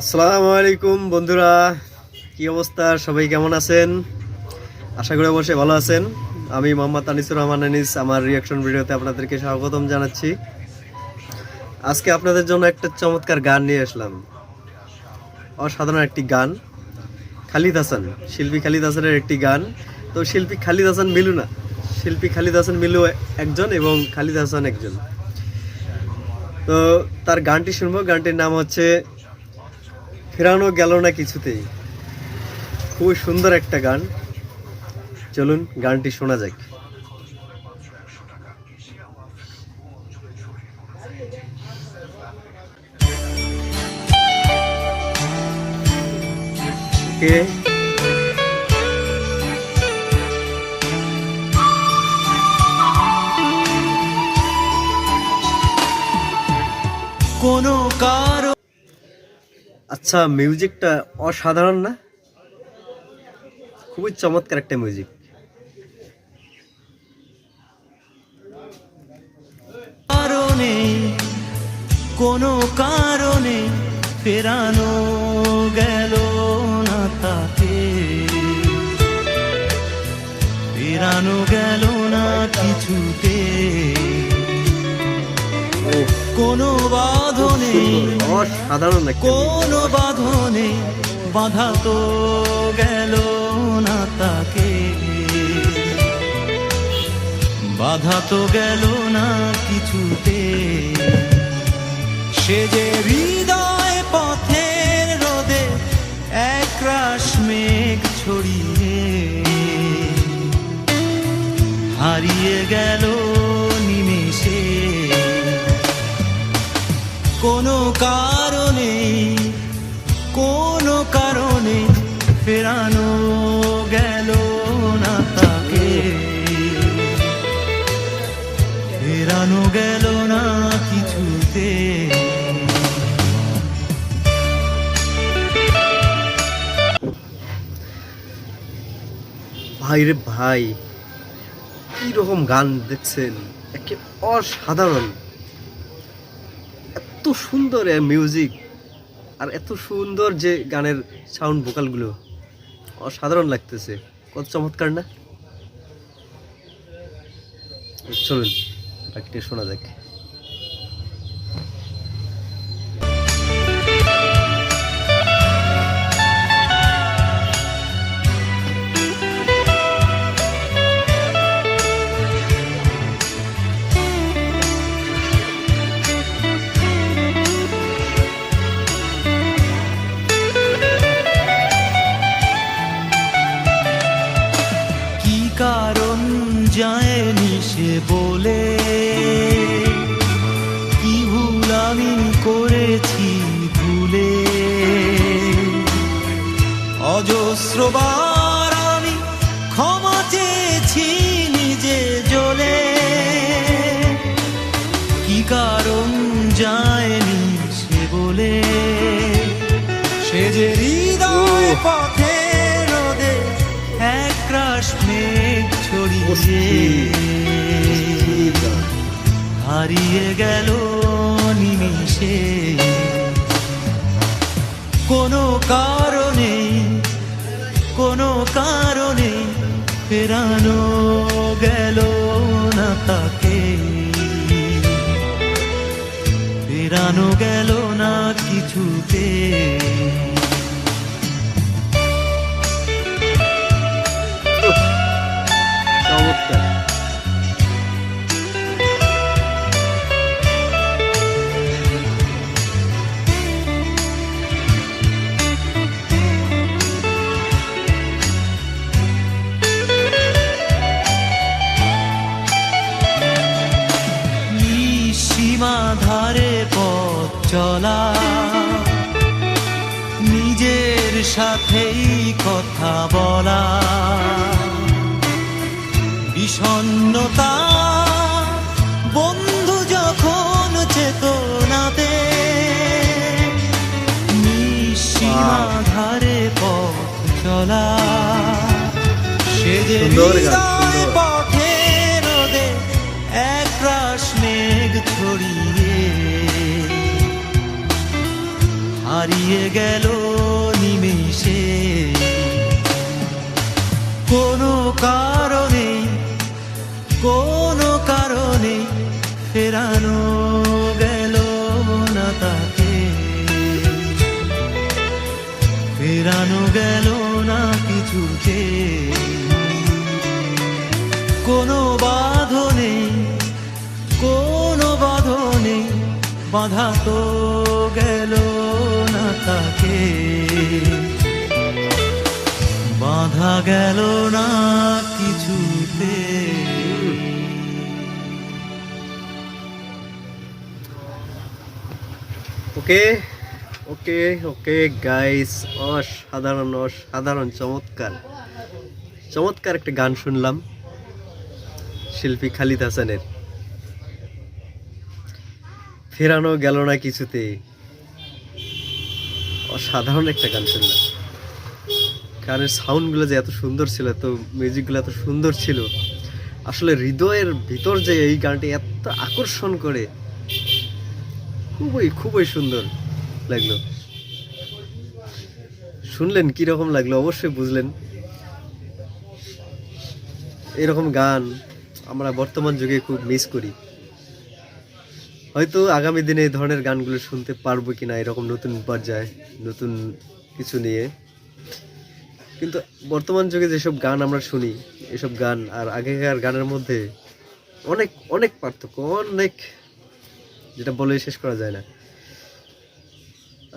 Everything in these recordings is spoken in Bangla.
আসসালামু আলাইকুম, বন্ধুরা। কি অবস্থা? সবাই কেমন আছেন? আশা করি অবশ্যই ভালো আছেন। আমি মোহাম্মদ আনিসুর রহমান আনিস, আমার রিয়াকশন ভিডিওতে আপনাদেরকে স্বাগতম জানাচ্ছি। আজকে আপনাদের জন্য একটা চমৎকার গান নিয়ে আসলাম। অসাধারণ একটি গান, খালিদ হাসান, শিল্পী খালিদ হাসানের একটি গান। তো শিল্পী খালিদ হাসান মিলু না। শিল্পী খালিদ হাসান মিলু একজন এবং খালিদ হাসান একজন। তো তার গানটি শুনব। গানটির নাম হচ্ছে ফেরানো গেল না কিছুতেই। খুবই সুন্দর একটা গান। চলুন, গানটি শোনা যাক। কে? কোনো কারও আচ্ছা মিউজিকটা অসাধারণ না? খুবই চমৎকার একটা মিউজিক কারণে, কোনো কারণে ফেরানো গেল না তাকে। ফেরানো গেল না কিছুতে। কোনো বাঁধনে অসাধারণ কোনো বাঁধনে বাধা তো গেল না তাকে। বাধা তো গেল না কিছুতে। সে যে হৃদয় পথের রোদে এক রাশ মেঘ ছড়িয়ে হারিয়ে গেল কারণে, কোনো কারণে ফেরানো গেল না তাকে। ফেরানো গেল না কিছুতে। ভাই রে ভাই রকম গান দেখছেন? একে অসাধারণ। এত সুন্দর মিউজিক আর এত সুন্দর যে গানের সাউন্ড ভোকালগুলো অসাধারণ লাগতেছে। কত চমৎকার না? চলুন, বাকিটা শোনা যাক। অজস্রবার আমি ক্ষমা চেয়েছি নিজে জ্বলে। কি কারণ যায়নি সে বলে? সে যে হৃদয় পথে রোদে এক রাশ মেঘ ছড়িয়ে হারিয়ে গেল ফেরানো গেল না তাকে? ফেরানো গেল না কিছুতে? চলা। নিজের সাথেই কথা বলা। বিষণ্ণতা বন্ধু যখন চেতনাতে ধারে পথ চলা। সে যে ফেরানো গেল না তাকে? ফেরানো গেল না কিছুতে কোনো বাঁধনে কোনো বাঁধনে বাধা তো গেল না তাকে? বাধা গেল না কিছুতে? ওকে ওকে ওকে গাইস অসাধারণ অসাধারণ, চমৎকার। চমৎকার একটা গান শুনলাম, শিল্পী খালিদ হাসানের। ফেরানো গেল না কিছুতে। অসাধারণ একটা গান শুনলাম। গানের সাউন্ডগুলো যে এত সুন্দর ছিল, এত মিউজিকগুলো এত সুন্দর ছিল। আসলে হৃদয়ের ভিতর যে এই গানটি এত আকর্ষণ করে খুবই খুবই সুন্দর লাগল। শুনলেন কি রকম লাগল? অবশ্যই বুঝলেন। এরকম গান আমরা বর্তমান যুগে খুব মিস করি। হয়তো আগামী দিনে এই ধরনের গানগুলো শুনতে পারব কি না এরকম নতুন পর্যায়ে, নতুন কিছু নিয়ে। কিন্তু বর্তমান যুগে যেসব গান আমরা শুনি, এসব গান আর আগেকার গানের মধ্যে অনেক অনেক পার্থক্য, অনেক যেটা বলে শেষ করা যায় না।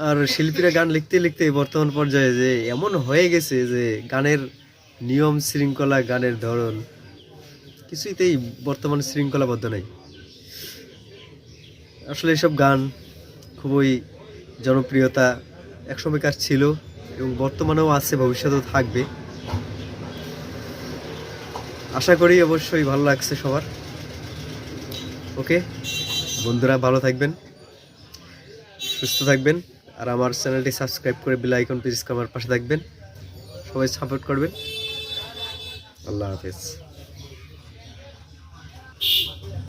আর শিল্পীরা গান লিখতে লিখতে বর্তমান পর্যায়ে যে এমন হয়ে গেছে যে গানের নিয়ম শৃঙ্খলা, গানের ধরন কিছুইতেই বর্তমান শৃঙ্খলাবদ্ধ নাই। আসলে এসব গান খুবই জনপ্রিয়তা একসময়কার ছিল এবং বর্তমানেও আছে, ভবিষ্যতেও থাকবে। আশা করি অবশ্যই ভালো লাগছে সবার। ওকে? বন্ধুরা, ভালো থাকবেন, সুস্থ থাকবেন, আর আমার চ্যানেলটি সাবস্ক্রাইব করে বেল আইকন প্রেস করে আমার পাশে থাকবেন। সবাই সাপোর্ট করবেন। আল্লাহ হাফেজ।